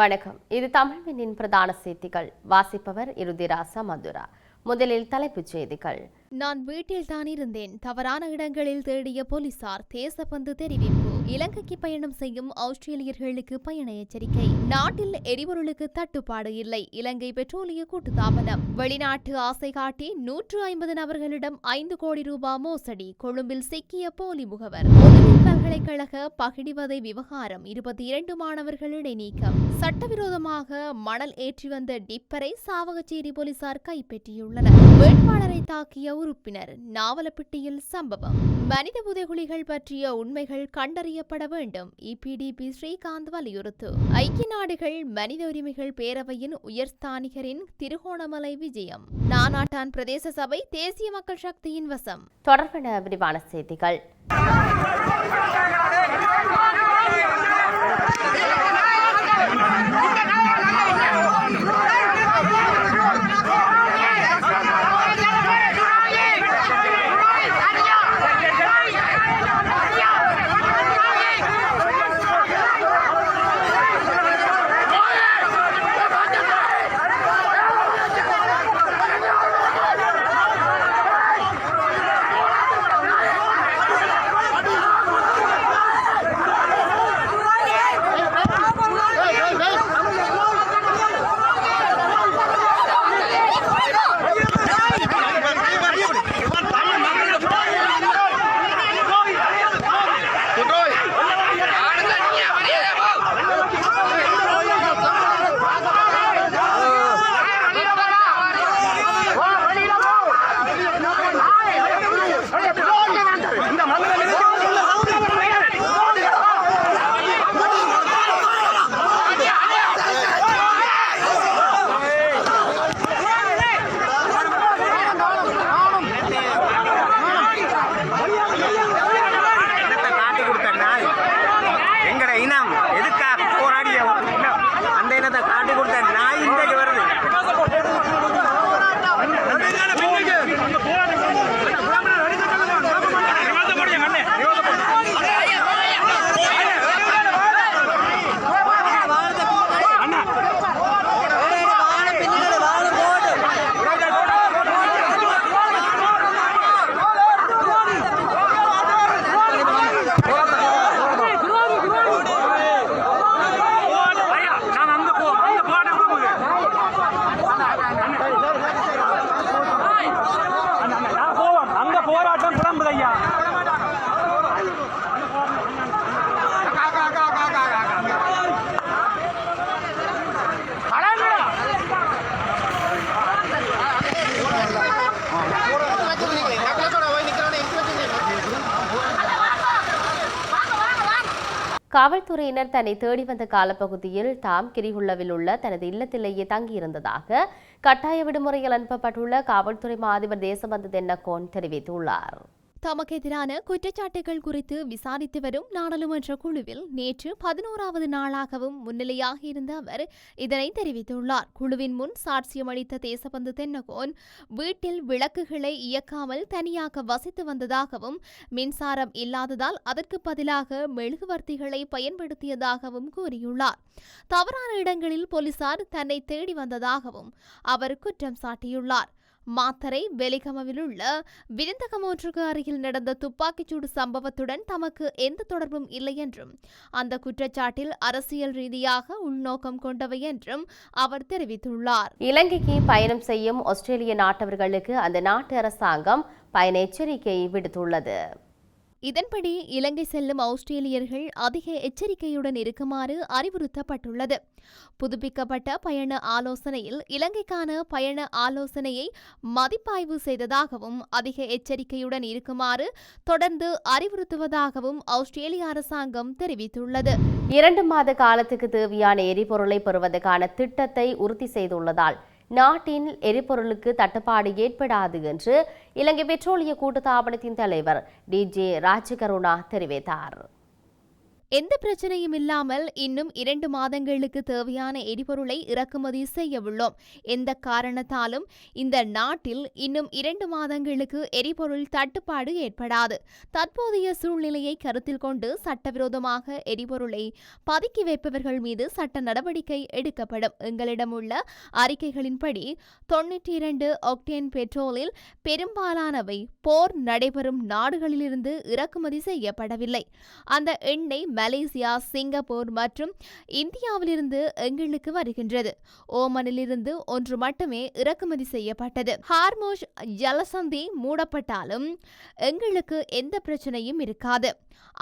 வணக்கம். இது தமிழ்வினின் பிரதான செய்திகள். வாசிப்பவர் இருதிராசா மதுரா. முதலில் தலைப்புச் செய்திகள். நான் வீட்டில் தான் இருந்தேன். தவறான இடங்களில் தேடிய போலீசார் தேசப்பந்து தெரிவிப்பு. இலங்கைக்கு பயணம் செய்யும் ஆஸ்திரேலியர்களுக்கு பயண எச்சரிக்கை. நாட்டில் எரிபொருளுக்கு தட்டுப்பாடு இல்லை. இலங்கை பெட்ரோலிய கூட்டுத்தாபனம் வெளிநாட்டு ஆசை காட்டி நூற்று ஐம்பது நபர்களிடம் ஐந்து கோடி ரூபாய் மோசடி. கொழும்பில் சிக்கிய போலி முகவர். பல்கலைக்கழக பகிடிவதை விவகாரம் இருபத்தி இரண்டு மாணவர்களிடை நீக்கம். சட்டவிரோதமாக மணல் ஏற்றி வந்த டிப்பரை சாவகச்சேரி போலீசார் கைப்பற்றியுள்ளனர். வேட்பாளரை தாக்கிய உறுப்பினர் நாவலப்பிட்டியில் சம்பவம். மனித புதைகுழிகள் பற்றிய உண்மைகள் கண்டறியப்பட வேண்டும். இபிடிபி ஸ்ரீகாந்த் வலியுறுத்து. ஐக்கிய நாடுகள் மனித உரிமைகள் பேரவையின் உயர்ஸ்தானிகரின் திருகோணமலை விஜயம். நானாட்டான் பிரதேச சபை தேசிய மக்கள் சக்தியின் வசம். தொடர்பான விரிவான செய்திகள். Thank you. காவல்துறையினர் தன்னை தேடி வந்த காலப்பகுதியில் தாம் கிரிகுள்ளவில் உள்ள தனது இல்லத்திலேயே தங்கியிருந்ததாக கட்டாய விடுமுறையில் அனுப்பப்பட்டுள்ள காவல்துறை மா அதிபர் தேசபந்து தென்னக்கோன் தெரிவித்துள்ளார். தமக்கு எதிரான குற்றச்சாட்டுகள் குறித்து விசாரித்து வரும் நாடாளுமன்ற குழுவில் நேற்று பதினோராவது நாளாகவும் முன்னிலையாக இருந்த அவர் இதனை தெரிவித்துள்ளார். குழுவின் முன் சாட்சியம் அளித்த தேசபந்து தென்னகோன் வீட்டில் விளக்குகளை இயக்காமல் தனியாக வசித்து வந்ததாகவும் மின்சாரம் இல்லாததால் அதற்கு பதிலாக மெழுகுவர்த்திகளை பயன்படுத்தியதாகவும் கூறியுள்ளார். தவறான இடங்களில் போலீசார் தன்னை தேடி வந்ததாகவும் அவர் குற்றம் சாட்டியுள்ளார். மாத்தரை வெலிகமவில் உள்ள விருந்தகம் ஒன்றுக்கு அருகில் நடந்த துப்பாக்கிச்சூடு சம்பவத்துடன் தமக்கு எந்த தொடர்பும் இல்லை என்றும் அந்த குற்றச்சாட்டில் அரசியல் ரீதியாக உள்நோக்கம் கொண்டவை என்றும் அவர் தெரிவித்துள்ளார். இலங்கைக்கு பயணம் செய்யும் ஆஸ்திரேலிய நாட்டவர்களுக்கு அந்த நாட்டு அரசாங்கம் பயண எச்சரிக்கையை விடுத்துள்ளது. இதன்படி இலங்கை செல்லும் ஆஸ்திரேலியர்கள் அதிக எச்சரிக்கையுடன் இருக்குமாறு அறிவுறுத்தப்பட்டுள்ளது. புதுப்பிக்கப்பட்ட பயண ஆலோசனையில் இலங்கைக்கான பயண ஆலோசனையை மதிப்பாய்வு செய்ததாகவும் அதிக எச்சரிக்கையுடன் இருக்குமாறு தொடர்ந்து அறிவுறுத்துவதாகவும் ஆஸ்திரேலிய அரசாங்கம் தெரிவித்துள்ளது. இரண்டு மாத காலத்துக்கு தேவையான எரிபொருளை பெறுவதற்கான திட்டத்தை உறுதி செய்துள்ளதால் நாட்டின் எரிபொருளுக்கு தட்டுப்பாடு ஏற்படாது என்று இலங்கை பெட்ரோலிய கூட்டுத்தாபனத்தின் தலைவர் டி ஜே ராஜகருணா தெரிவித்தார். எந்த பிரச்சனையும் இல்லாமல் இன்னும் இரண்டு மாதங்களுக்கு தேவையான எரிபொருளை இறக்குமதி செய்யவுள்ளோம் எந்த காரணத்தாலும் இந்த நாட்டில் இன்னும் இரண்டு மாதங்களுக்கு எரிபொருள் தட்டுப்பாடு ஏற்படாது. தற்போதைய சூழ்நிலையை கருத்தில் கொண்டு சட்டவிரோதமாக எரிபொருளை பதுக்கி வைப்பவர்கள் மீது சட்ட நடவடிக்கை எடுக்கப்படும். எங்களிடம் உள்ள அறிக்கைகளின்படி தொன்னூற்றி இரண்டு ஒக்டேன் பெட்ரோலில் பெரும்பாலானவை போர் நடைபெறும் நாடுகளிலிருந்து இறக்குமதி செய்யப்படவில்லை. அந்த எண்ணெய் மலேசியா சிங்கப்பூர் மற்றும் இந்தியாவிலிருந்து எங்களுக்கு வருகின்றது. ஓமனிலிருந்து ஒன்று மட்டுமே இறக்குமதி செய்யப்பட்டது. ஹார்மோஷ் ஜலசந்தி மூடப்பட்டாலும் எங்களுக்கு எந்த பிரச்சனையும் இருக்காது.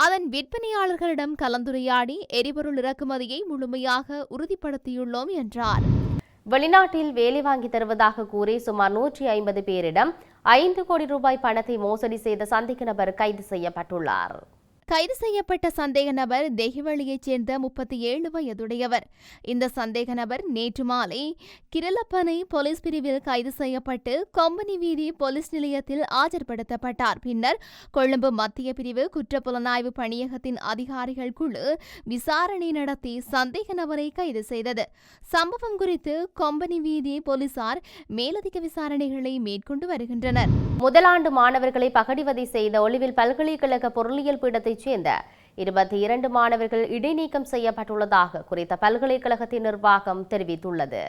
அதன் விற்பனையாளர்களிடம் கலந்துரையாடி எரிபொருள் இறக்குமதியை முழுமையாக உறுதிப்படுத்தியுள்ளோம் என்றார். வெளிநாட்டில் வேலை வாங்கி தருவதாக கூறி சுமார் நூற்றி ஐம்பது பேரிடம் ஐந்து கோடி ரூபாய் பணத்தை மோசடி செய்த சந்தேக நபர் கைது செய்யப்பட்டுள்ளார். கைது செய்யப்பட்ட சந்தேக நபர் தெஹிவளியைச் சேர்ந்த முப்பத்தி ஏழு வயதுடையவர். இந்த சந்தேக நபர் நேற்று மாலை கிரலப்பனை போலீஸ் பிரிவில் கைது செய்யப்பட்டு கொம்பனி வீதி போலீஸ் நிலையத்தில் ஆஜர்படுத்தப்பட்டார். பின்னர் கொழும்பு மத்திய பிரிவு குற்றப்புலனாய்வு பணியகத்தின் அதிகாரிகள் குழு விசாரணை நடத்தி சந்தேக நபரை கைது செய்தது. சம்பவம் குறித்து கொம்பனி வீதி போலீசார் மேலதிக விசாரணைகளை மேற்கொண்டு வருகின்றனர். முதலாண்டு மாணவர்களை பகடிவதை செய்த ஒளிவில் பல்கலைக்கழக பொருளியல் பீடத்தை பகுதியைச் சேர்ந்த இருபத்தி இரண்டு மாணவர்கள் இடைநீக்கம் செய்யப்பட்டுள்ளதாக குறித்த பல்கலைக்கழகத்தின் நிர்வாகம் தெரிவித்துள்ளது.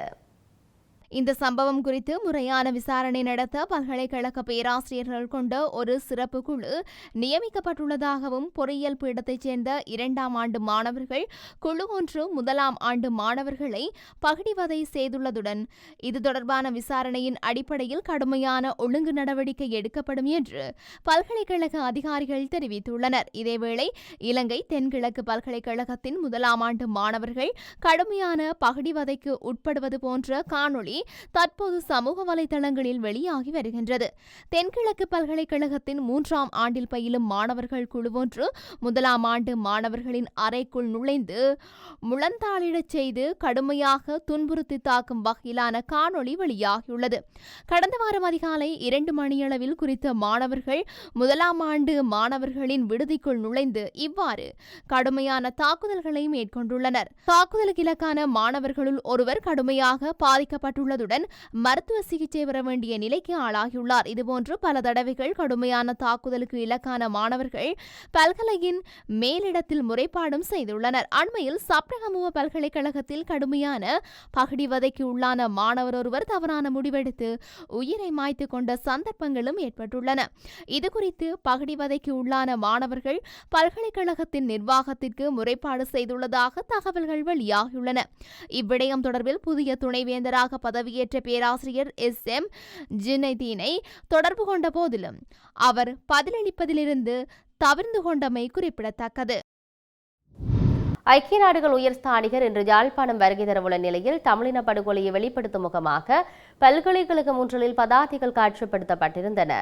இந்த சம்பவம் குறித்து முறையான விசாரணை நடத்த பல்கலைக்கழக பேராசிரியர்கள் கொண்ட ஒரு சிறப்பு குழு நியமிக்கப்பட்டுள்ளதாகவும் பொறியியல் பீடத்தைச் சேர்ந்த இரண்டாம் ஆண்டு மாணவர்கள் குழு ஒன்று முதலாம் ஆண்டு மாணவர்களை பகிடிவதை செய்துள்ளதுடன் இது தொடர்பான விசாரணையின் அடிப்படையில் கடுமையான ஒழுங்கு நடவடிக்கை எடுக்கப்படும் என்று பல்கலைக்கழக அதிகாரிகள் தெரிவித்துள்ளனர். இதேவேளை இலங்கை தென்கிழக்கு பல்கலைக்கழகத்தின் முதலாம் ஆண்டு மாணவர்கள் கடுமையான பகிடிவதைக்கு உட்படுவது போன்ற காணொளி தற்போது சமூக வலைதளங்களில் வெளியாகி வருகின்றது. தென்கிழக்கு பல்கலைக்கழகத்தின் மூன்றாம் ஆண்டில் பயிலும் மாணவர்கள் குழுவொன்று முதலாம் ஆண்டு மாணவர்களின் அறைக்குள் நுழைந்து முழந்தாளிடச் செய்து கடுமையாக துன்புறுத்தி தாக்கும் வகையிலான காணொளி வெளியாகியுள்ளது. கடந்த வாரம் அதிகாலை இரண்டு மணியளவில் குறித்த மாணவர்கள் முதலாம் ஆண்டு மாணவர்களின் விடுதிக்குள் நுழைந்து இவ்வாறு கடுமையான தாக்குதல்களை மேற்கொண்டுள்ளனர். தாக்குதலுக்கு இலக்கான மாணவர்களுள் ஒருவர் கடுமையாக பாதிக்கப்பட்டுள்ளார் உள்ளதுடன் மருத்துவ சிகிச்சை பெற வேண்டிய நிலைக்கு ஆளாகியுள்ளார். இதுபோன்று பல தடவைகள் கடுமையான தாக்குதலுக்கு இலக்கான மாணவர்கள் பல்கலையின் மேலிடத்தில் முறைப்பாடும் செய்துள்ளனர். அண்மையில் சப்ரகமுக பல்கலைக்கழகத்தில் கடுமையான பகடிவதைக்கு உள்ளான மாணவர் ஒருவர் தவறான முடிவெடுத்து உயிரை மாய்த்து கொண்ட சந்தர்ப்பங்களும் ஏற்பட்டுள்ளன. இதுகுறித்து பகடிவதைக்கு உள்ளான மாணவர்கள் பல்கலைக்கழகத்தின் நிர்வாகத்திற்கு முறைப்பாடு செய்துள்ளதாக தகவல்கள் வெளியாகியுள்ளன. இவ்விடயம் தொடர்பில் புதிய துணைவேந்தராக பதவியேற்ற பேராசிரியர் எஸ். எம். ஜினைதீனை தொடர்பு கொண்ட போதிலும் அவர் பதிலளிப்பதிலிருந்து தவிர்ந்து கொண்டமை குறிப்பிடத்தக்கது. ஐக்கிய நாடுகள் உயர்ஸ்தானிகர் இன்று யாழ்ப்பாணம் வருகை தரவுள்ள நிலையில் தமிழின படுகொலையை வெளிப்படுத்தும் முகமாக பல்கலைக்கழகம் ஒன்றில் பதாதைகள் காட்சிப்படுத்தப்பட்டிருந்தன.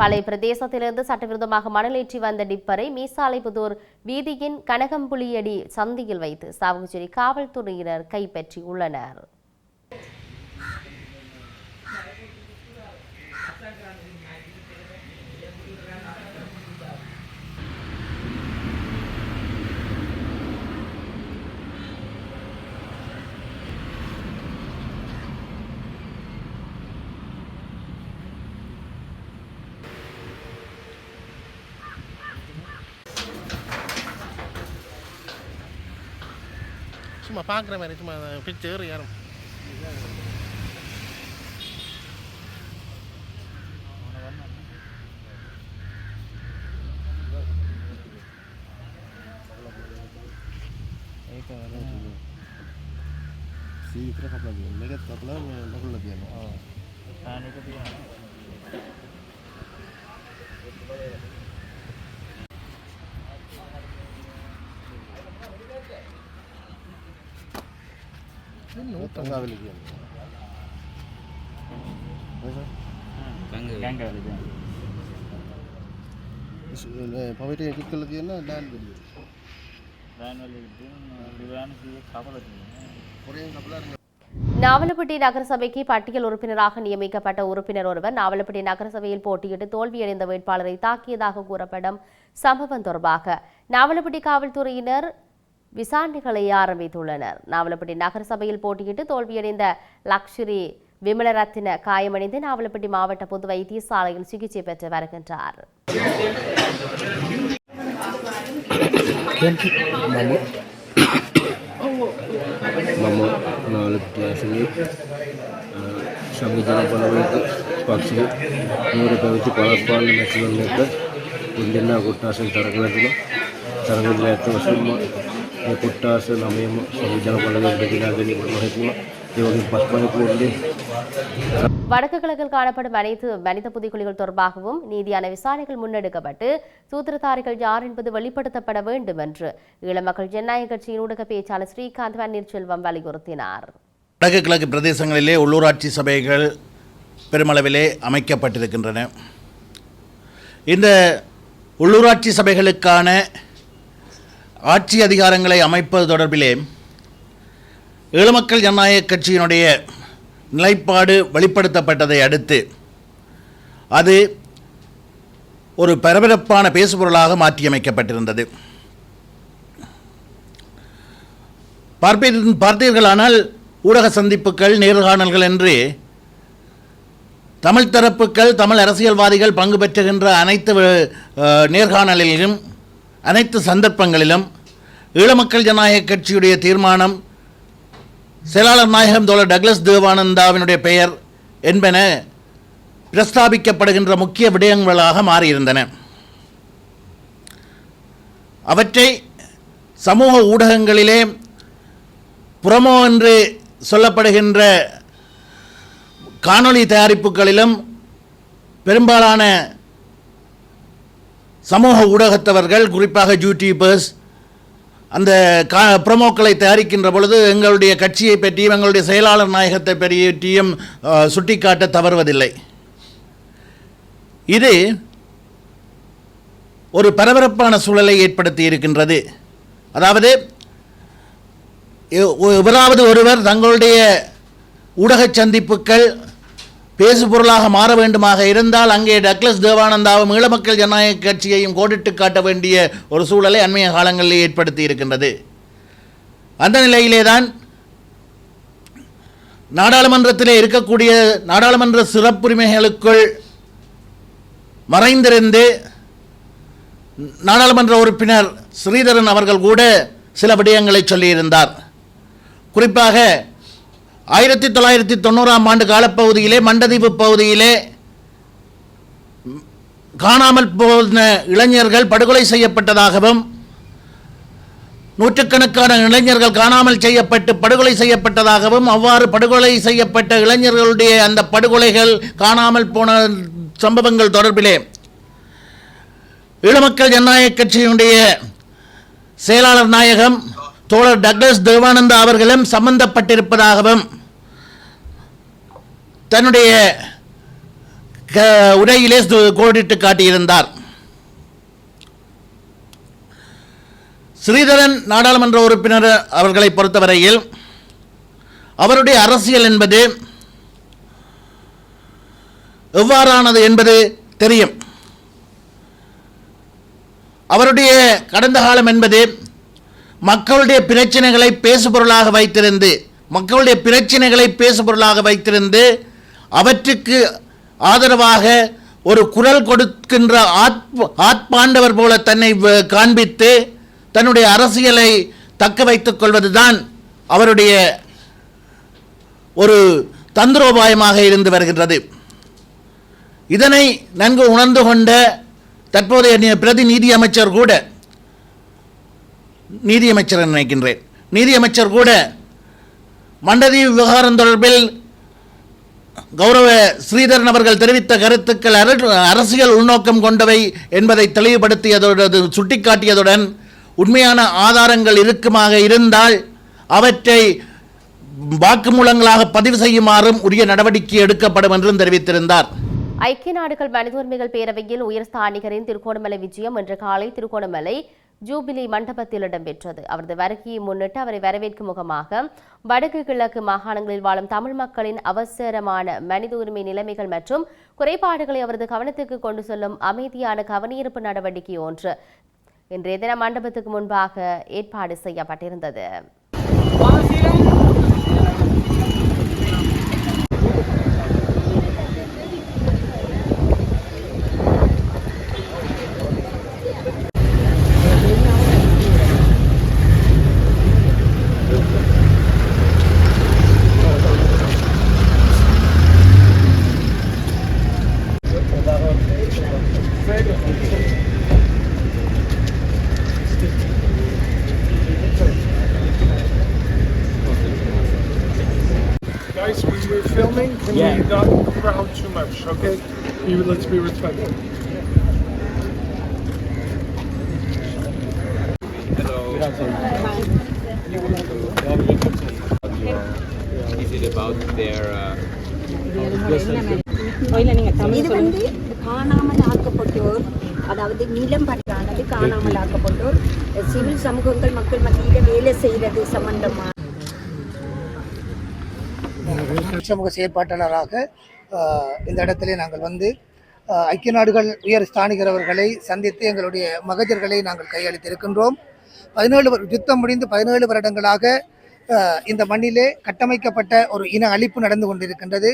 பழைய பிரதேசத்திலிருந்து சட்டவிரோதமாக மணலேற்றி வந்த டிப்பரை மீசாலைப்புதூர் வீதியின் கனகம்புலியடி சந்தியில் வைத்து சாவகச்சேரி காவல்துறையினர் கைப்பற்றியுள்ளனர். சும்மா பார்க்குற மாதிரி சும்மா பிக்சர் யாரும் சீக்கிரம் கப்பலாக மிக கப்பலாக உள்ளே தேவை గంగావెలికి పవిట ఎటుకలకి நாவலப்பட்டி நகரசபைக்கு பட்டியல் உறுப்பினராக நியமிக்கப்பட்ட உறுப்பினர் ஒருவர் நாவலப்பட்டி நகரசபையில் போட்டியிட்டு தோல்வியடைந்த வேட்பாளரை தாக்கியதாக கூறப்படும் சம்பவம் தொடர்பாக. நாவலப்பட்டி காவல்துறையினர் விசாரணைகளை ஆரம்பித்துள்ளனர். நாவலப்பட்டி நகரசபையில் போட்டியிட்டு தோல்வியடைந்த லக்ஷரி விமலரத்தின காயமடைந்து நாவலப்பட்டி மாவட்ட பொது வைத்தியசாலையில் சிகிச்சை பெற்று வருகின்றார். సంబంధించిన పొలవులకు పక్షులు నూరు పెంచి పొలపాలను మెచ్చుకున్నట్టు තරකලතින තරගල ඇත්ත වසුම්ම ඒ කොට්ටාස නමයම සංවිධාන පලවෙන් දෙකිනා ගැනීම නොහැකුණ ඒවගේ පත්මනකුවන්ගේ வடக்கு கிழக்கில் காணப்படும் அனைத்து மனித புதைக்குழிகள் தொடர்பாகவும் நீதியான விசாரணைகள் முன்னெடுக்கப்பட்டு சூத்திரதாரிகள் யார் என்பது வெளிப்படுத்தப்பட வேண்டும் என்று ஈழமக்கள் ஜனநாயக கட்சியின் ஊடக பேச்சாளர் ஸ்ரீகாந்த் பன்னீர்செல்வம் வலியுறுத்தினார் வடக்கு கிழக்கு பிரதேசங்களிலே உள்ளூராட்சி சபைகள் பெருமளவிலே அமைக்கப்பட்டிருக்கின்றன இந்த உள்ளூராட்சி சபைகளுக்கான ஆட்சி அதிகாரங்களை அமைப்பது தொடர்பிலே ஈழமக்கள் ஜனநாயக கட்சியினுடைய நிலைப்பாடு வெளிப்படுத்தப்பட்டதை அடுத்து அது ஒரு பரபரப்பான பேசுபொருளாக மாற்றியமைக்கப்பட்டிருந்தது. பார்ப்பீர்கள் பார்த்தீர்களானால் ஊடக சந்திப்புகள் நேர்காணல்கள் என்று தமிழ் தரப்புகள் தமிழ் அரசியல்வாதிகள் பங்கு பெற்றுகின்ற அனைத்து நேர்காணலிலும் அனைத்து சந்தர்ப்பங்களிலும் ஈழமக்கள் ஜனநாயக கட்சியுடைய தீர்மானம் செயலாளர் நாயகம் தோழர் டக்ளஸ் தேவானந்தாவினுடைய பெயர் என்பன பிரஸ்தாபிக்கப்படுகின்ற முக்கிய விடயங்களாக மாறியிருந்தன. அவற்றை சமூக ஊடகங்களிலே புறமோ என்று சொல்லப்படுகின்ற காணொளி தயாரிப்புகளிலும் பெரும்பாலான சமூக ஊடகத்தவர்கள் குறிப்பாக யூடியூபர்ஸ் அந்த கா ப்ரொமோக்களை தயாரிக்கின்ற பொழுது எங்களுடைய கட்சியை பற்றியும் எங்களுடைய செயலாளர் நாயகத்தை பற்றியும் சுட்டிக்காட்ட தவறுவதில்லை. இது ஒரு பரபரப்பான சூழலை ஏற்படுத்தி இருக்கின்றது. அதாவது எவராவது ஒருவர் தங்களுடைய ஊடக சந்திப்புகள் பேசுபொருளாக மாற வேண்டுமாக இருந்தால் அங்கே டக்ளஸ் தேவானந்தாவும் ஈழமக்கள் ஜனநாயக கட்சியையும் கோடிட்டு காட்ட வேண்டிய ஒரு சூழலை அண்மைய காலங்களில் ஏற்படுத்தி இருக்கின்றது. அந்த நிலையிலே தான் நாடாளுமன்றத்திலே இருக்கக்கூடிய நாடாளுமன்ற சிறப்புரிமைகளுக்குள் மறைந்திருந்து நாடாளுமன்ற உறுப்பினர் ஸ்ரீதரன் அவர்கள் கூட சில விடயங்களை சொல்லியிருந்தார். குறிப்பாக ஆயிரத்தி தொள்ளாயிரத்தி தொண்ணூறாம் ஆண்டு காலப்பகுதியிலே மண்டதீவு பகுதியிலே காணாமல் போன இளைஞர்கள் படுகொலை செய்யப்பட்டதாகவும் நூற்றுக்கணக்கான இளைஞர்கள் காணாமல் செய்யப்பட்டு படுகொலை செய்யப்பட்டதாகவும் அவ்வாறு படுகொலை செய்யப்பட்ட இளைஞர்களுடைய அந்த படுகொலைகள் காணாமல் போன சம்பவங்கள் தொடர்பிலே ஈழமக்கள் ஜனநாயக கட்சியினுடைய செயலாளர் நாயகம் தோழர் டக்ளஸ் தேவானந்தா அவர்களும் சம்பந்தப்பட்டிருப்பதாகவும் தன்னுடைய உடையிலே உரையிலே கோடிட்டு காட்டியிருந்தார். ஸ்ரீதரன் நாடாளுமன்ற உறுப்பினர் அவர்களை பொறுத்தவரையில் அவருடைய அரசியல் என்பது எவ்வாறானது என்பது தெரியும். அவருடைய கடந்த காலம் என்பது மக்களுடைய பிரச்சனைகளை பேசுபொருளாக வைத்திருந்து மக்களுடைய பிரச்சனைகளை பேசுபொருளாக வைத்திருந்து அவற்றுக்கு ஆதரவாக ஒரு குரல் கொடுக்கின்ற ஆத்ம ஆத்மாண்டவர் போல தன்னை வ- காண்பித்து தன்னுடைய அரசியலை தக்க வைத்துக் கொள்வதுதான் அவருடைய ஒரு தந்திரோபாயமாக இருந்து வருகின்றது. இதனை நன்கு உணர்ந்து கொண்ட தற்போதைய பிரதிநிதி பிரதி அமைச்சர் கூட நீதியமைச்சர் நினைக்கின்றேன். நீதியமைச்சர் கூட மண்டதி விவகாரம் தொடர்பில் கௌரவ ஸ்ரீதரன் அவர்கள் தெரிவித்த கருத்துக்கள் அரசியல் உள்நோக்கம் கொண்டவை என்பதை தெளிவுபடுத்தியதோடு சுட்டிக்காட்டியதுடன் உண்மையான ஆதாரங்கள் இருக்குமாக இருந்தால் அவற்றை வாக்குமூலங்களாக பதிவு செய்யுமாறும் உரிய நடவடிக்கை எடுக்கப்படும் என்றும் தெரிவித்திருந்தார். ஐக்கிய நாடுகள் மனித உரிமைகள் பேரவையில் உயர்ஸ்தானிகரின் திருகோணமலை விஜயம் இன்று காலை திருகோணமலை ஜூபிலி மண்டபத்தில் இடம்பெற்றது. அவரது வருகையை முன்னிட்டு அவரை வரவேற்கும் முகமாக வடக்கு கிழக்கு மாகாணங்களில் வாழும் தமிழ் மக்களின் அவசரமான மனித உரிமை நிலைமைகள் மற்றும் குறைபாடுகளை அவரது கவனத்துக்கு கொண்டு செல்லும் அமைதியான கவனஈர்ப்பு நடவடிக்கை ஒன்று இன்றைய தின மண்டபத்துக்கு முன்பாக ஏற்பாடு செய்யப்பட்டிருந்தது. Guys, when we're filming, can we not crowd too much, okay? We- Let's be respectful. Is it about their uh, அதாவது நிலம் பற்றானது காணாமல் ஆக்கப்பட்டோர் சிவில் சமூகங்கள் மக்கள் மத்தியில் வேலை செய்கிறது சம்பந்தமாக சமூக செயற்பாட்டாளராக இந்த இடத்திலே நாங்கள் வந்து ஐக்கிய நாடுகள் உயர் ஸ்தானிகரவர்களை சந்தித்து எங்களுடைய மகஜர்களை நாங்கள் கையளித்திருக்கின்றோம். பதினேழு யுத்தம் முடிந்து பதினேழு வருடங்களாக இந்த மண்ணிலே கட்டமைக்கப்பட்ட ஒரு இன அழிப்பு நடந்து கொண்டிருக்கின்றது.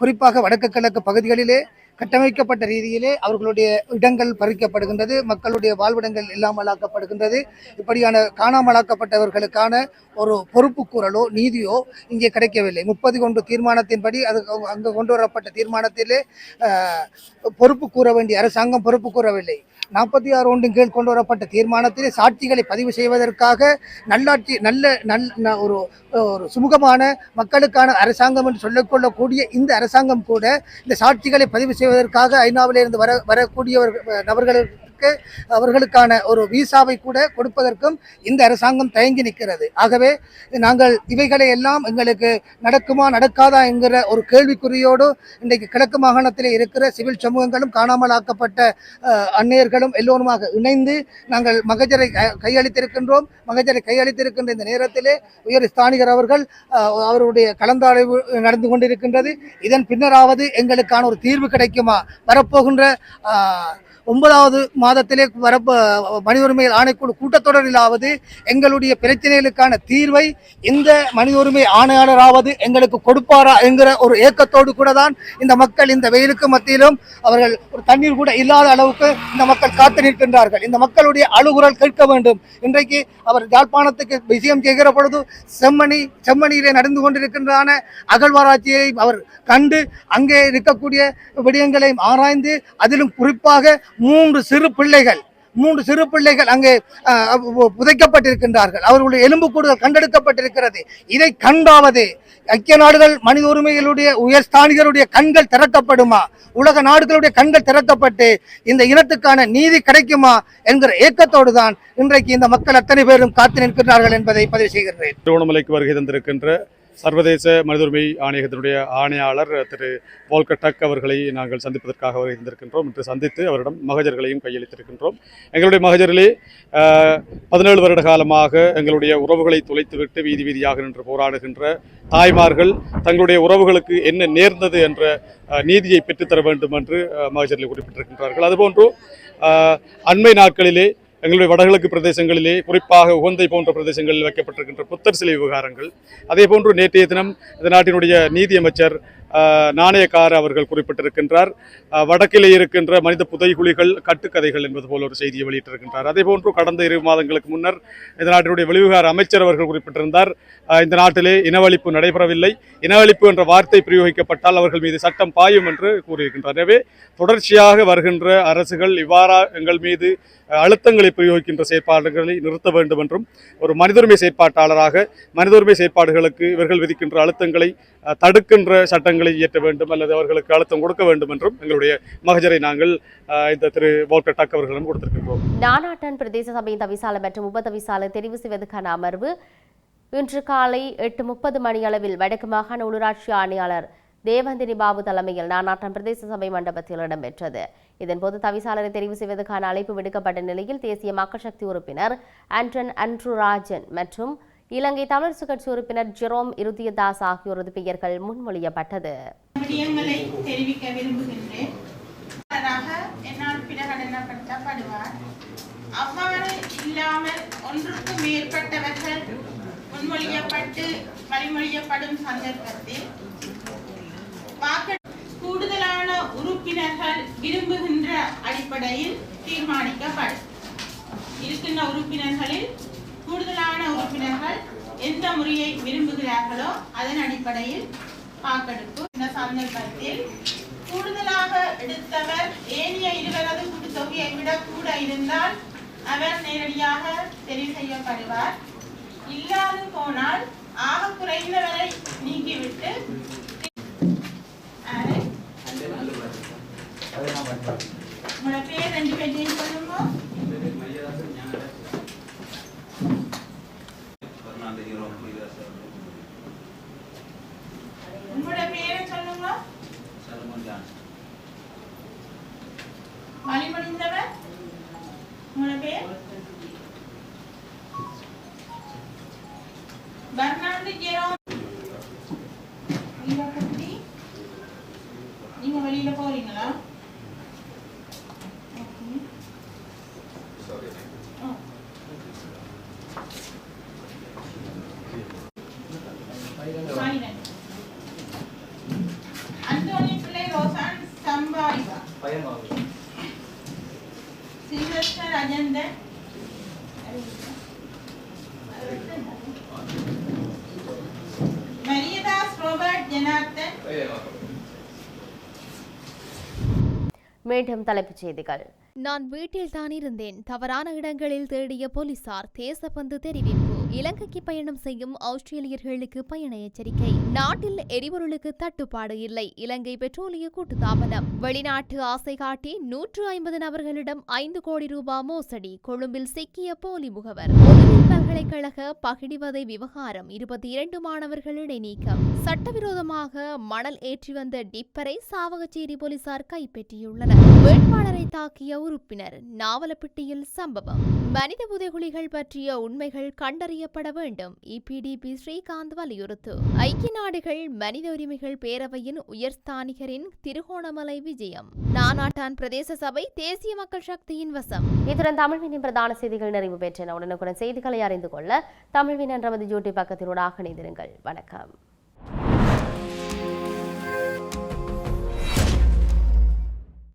குறிப்பாக வடக்கு கிழக்கு பகுதிகளிலே கட்டமைக்கப்பட்ட ரீதியிலே அவர்களுடைய இடங்கள் பறிக்கப்படுகின்றது மக்களுடைய வாழ்விடங்கள் இல்லாமலாக்கப்படுகின்றது. இப்படியான காணாமலாக்கப்பட்டவர்களுக்கான ஒரு பொறுப்பு கூறலோ நீதியோ இங்கே கிடைக்கவில்லை. முப்பது கொண்டு தீர்மானத்தின்படி அது அங்கு கொண்டு வரப்பட்ட தீர்மானத்திலே பொறுப்பு கூற வேண்டிய அரசாங்கம் பொறுப்பு கூறவில்லை நாற்பத்தி ஆறு ஒன்றின் கீழ் கொண்டு வரப்பட்ட தீர்மானத்திலே சாட்சிகளை பதிவு செய்வதற்காக நல்லாட்சி நல்ல நல் ந- ஒரு ஒரு சுமூகமான மக்களுக்கான அரசாங்கம் என்று சொல்லிக்கொள்ளக்கூடிய இந்த அரசாங்கம் கூட இந்த சாட்சிகளை பதிவு செய்வதற்காக ஐநாவிலிருந்து வர வரக்கூடியவர்கள் அவர்களுக்கு அவர்களுக்கான ஒரு விசாவை கூட கொடுப்பதற்கும் இந்த அரசாங்கம் தயங்கி நிற்கிறது. ஆகவே நாங்கள் இவைகளை எல்லாம் எங்களுக்கு நடக்குமா நடக்காதா என்கிற ஒரு கேள்விக்குறியோடு இன்றைக்கு கிழக்கு மாகாணத்தில் இருக்கிற சிவில் சமூகங்களும் காணாமலாக்கப்பட்ட அன்னையர்களும் எல்லோருமாக இணைந்து நாங்கள் மகஜரை க- கையளித்திருக்கின்றோம். மகஜரை கையளித்திருக்கின்ற இந்த நேரத்திலே உயர் ஸ்தானிகர் அவர்கள் அவருடைய கலந்தாய்வு நடந்து கொண்டிருக்கின்றது. இதன் பின்னராவது எங்களுக்கான ஒரு தீர்வு கிடைக்குமா? வரப்போகின்ற ஒன்பதாவது மாதத்திலே வர மனித உரிமை ஆணைக்குழு கூட்டத்தொடரிலாவது எங்களுடைய பிரச்சனைகளுக்கான தீர்வை இந்த மனித உரிமை ஆணையாளராவது எங்களுக்கு கொடுப்பாரா என்கிற ஒரு ஏக்கத்தோடு கூட தான் இந்த மக்கள் இந்த வெயிலுக்கு மத்தியிலும் அவர்கள் ஒரு தண்ணீர் கூட இல்லாத அளவுக்கு இந்த மக்கள் காத்து நிற்கின்றார்கள். இந்த மக்களுடைய அழுகுரல் கேட்க வேண்டும். இன்றைக்கு அவர் யாழ்ப்பாணத்துக்கு விஷயம் செய்கிற பொழுது செம்மணி செம்மணியிலே நடந்து கொண்டிருக்கின்றதான அகழ்வாராய்ச்சியை அவர் கண்டு அங்கே இருக்கக்கூடிய விடயங்களையும் ஆராய்ந்து அதிலும் குறிப்பாக மூன்று சிறு பிள்ளைகள் மூன்று சிறு பிள்ளைகள் அங்கே புதைக்கப்பட்டிருக்கின்றார்கள். அவர்களுடைய எலும்புக்கூடுகள் கண்டெடுக்கப்பட்டிருக்கிறது. இதை கண்டாவது ஐக்கிய நாடுகள் மனித உரிமைகளுடைய உயர்ஸ்தானிகருடைய கண்கள் திறக்கப்படுமா? உலக நாடுகளுடைய கண்கள் திறக்கப்பட்டு இந்த இனத்துக்கான நீதி கிடைக்குமா என்கிற ஏக்கத்தோடு தான் இன்றைக்கு இந்த மக்கள் அத்தனை பேரும் காத்து நிற்கிறார்கள் என்பதை பதிவு செய்கின்றேன். திருவண்ணாமலைக்கு வருகை தந்திருக்கின்ற சர்வதேச மனித உரிமை ஆணையகத்தினுடைய ஆணையாளர் திரு வால்கர் டக் அவர்களை நாங்கள் சந்திப்பதற்காக இருந்திருக்கின்றோம் என்று சந்தித்து அவரிடம் மகஜர்களையும் கையளித்திருக்கின்றோம். எங்களுடைய மகஜரிலே பதினேழு வருட காலமாக எங்களுடைய உறவுகளை துளைத்துவிட்டு வீதி வீதியாக நின்று போராடுகின்ற தாய்மார்கள் தங்களுடைய உறவுகளுக்கு என்ன நேர்ந்தது என்ற நீதியை பெற்றுத்தர வேண்டும் என்று மகஜரில் குறிப்பிட்டிருக்கின்றார்கள். அதுபோன்று அண்மை நாட்களிலே எங்களுடைய வடகிழக்கு பிரதேசங்களிலே குறிப்பாக உகந்தை போன்ற பிரதேசங்களில் வைக்கப்பட்டிருக்கின்ற புத்தர் சிலை விவகாரங்கள். அதே போன்று நேற்றைய தினம் இந்த நாட்டினுடைய நீதியமைச்சர் நாணயக்கார அவர்கள் குறிப்பிட்டிருக்கின்றார். வடக்கிலே இருக்கின்ற மனித புதைகுழிகள் கட்டுக்கதைகள் என்பது போல ஒரு செய்தியை வெளியிட்டிருக்கின்றார். அதே போன்று கடந்த இரு மாதங்களுக்கு முன்னர் இந்த நாட்டினுடைய வெளிவிவகார அமைச்சர் அவர்கள் குறிப்பிட்டிருந்தார். இந்த நாட்டிலே இனவழிப்பு நடைபெறவில்லை. இனவழிப்பு என்ற வார்த்தை பிரயோகிக்கப்பட்டால் அவர்கள் மீது சட்டம் பாயும் என்று கூறியிருக்கின்றார். எனவே தொடர்ச்சியாக வருகின்ற அரசுகள் இவ்வாறா எங்கள் மீது அழுத்தங்களை பிரயோகிக்கின்ற செயற்பாடுகளை நிறுத்த வேண்டும் என்றும் ஒரு மனிதுரிமை செயற்பாட்டாளராக மனிதுரிமை செயற்பாடுகளுக்கு இவர்கள் விதிக்கின்ற அழுத்தங்களை தடுக்கின்ற சட்டங்களை இயற்ற வேண்டும் அல்லது அவர்களுக்கு அழுத்தம் கொடுக்க வேண்டும் என்றும் எங்களுடைய மகஜரை நாங்கள் இந்த திரு வால்டர் டக் அவர்களிடம் கொடுத்திருக்கின்றோம். நானாட்டன் பிரதேச சபையின் தவிசாளர் மற்றும் உப தெரிவு செய்வதற்கான அமர்வு இன்று காலை எட்டு முப்பது மணி அளவில் வடக்கு மாகாண உள்ளூராட்சி ஆணையாளர் தேவந்தினி பாபு தலைமையில் நானாட்டம் பிரதேச சபை மண்டபத்தில் இடம்பெற்றது. இதன்போது தவிசாளரை தெரிவு செய்வதற்கான அழைப்பு விடுக்கப்பட்ட நிலையில் தேசிய மக்கள் சக்தி உறுப்பினர் ஆண்டன் அன்ட்ரு ராஜன் மற்றும் இலங்கை தமிழரசு கட்சி உறுப்பினர் ஜெரோம் இருதயதாஸ் ஆகியோரது பெயர்கள் முன்மொழியப்பட்டது. தெரிவிக்க விரும்புகின்றேன். அவ்வாறு இல்லாமல் ஒன்றுக்கு மேற்பட்டவர்கள் முன்மொழியப்பட்டு வழிமொழியப்படும் சந்தர்ப்பத்தில் வாக்கு கூடுதலான உறுப்பினர்கள் விரும்புகின்ற அடிப்படையில் தீர்மானிக்கப்படும். இருக்கின்ற உறுப்பினர்களில் கூடுதலான உறுப்பினர்கள் எந்த முறையை விரும்புகிறார்களோ அதன் அடிப்படையில் வாக்கெடுப்பு. இந்த சந்தர்ப்பத்தில் கூடுதலாக எடுத்தவர் ஏனைய இருவரது கூட்டுத்தொகையை விட கூட இருந்தால் அவர் நேரடியாக தெரிவு செய்யப்படுவார். இல்லாது போனால் ஆக குறைந்தவரை நீக்கிவிட்டு? உங்களோட பேர் ரெண்டு பேரையும் சொல்லுங்க. மீண்டும் தலைப்புச் செய்திகள். நான் வீட்டில் தான் இருந்தேன். தவறான இடங்களில் தேடிய போலீசார் தேசப்பந்து தெரிவிப்பு. இலங்கைக்கு பயணம் செய்யும் ஆஸ்திரேலியர்களுக்கு பயண எச்சரிக்கை. நாட்டில் எரிபொருளுக்கு தட்டுப்பாடு இல்லை. இலங்கை பெட்ரோலிய கூட்டுத்தாபனம் வெளிநாட்டு ஆசை காட்டி நூற்று ஐம்பது நபர்களிடம் ஐந்து கோடி ரூபாய் மோசடி. கொழும்பில் சிக்கிய போலி முகவர். பல்கலைக்கழக பகிடிவதை விவகாரம் இருபத்தி இரண்டு மாணவர்கள் இடைநீக்கம். சட்டவிரோதமாக மணல் ஏற்றி வந்த டிப்பரை சாவகச்சேரி போலீசார் கைப்பற்றியுள்ளனர். வேட்பாளரை தாக்கிய உறுப்பினர். நாவலப்பிட்டியில் சம்பவம். மனித புதைகுலிகள் பற்றிய உண்மைகள் கண்டறியப்பட வேண்டும் இபிடிபி ஸ்ரீகாந்த் வலியுறுத்து. ஐக்கிய நாடுகள் மனித உரிமைகள் பேரவையின் உயர்ஸ்தானிகரின் திருகோணமலை விஜயம். நானாட்டான் பிரதேச சபை தேசிய மக்கள் சக்தியின் வசம். இத்துடன் தமிழ்வினின் பிரதான செய்திகள் நிறைவு பெற்றன. உடனுக்குடன் செய்திகளை அறிந்து கொள்ள தமிழ்வின் என்ற யூடியூப் பக்கத்தினூடாக இணைந்திருங்கள். வணக்கம்.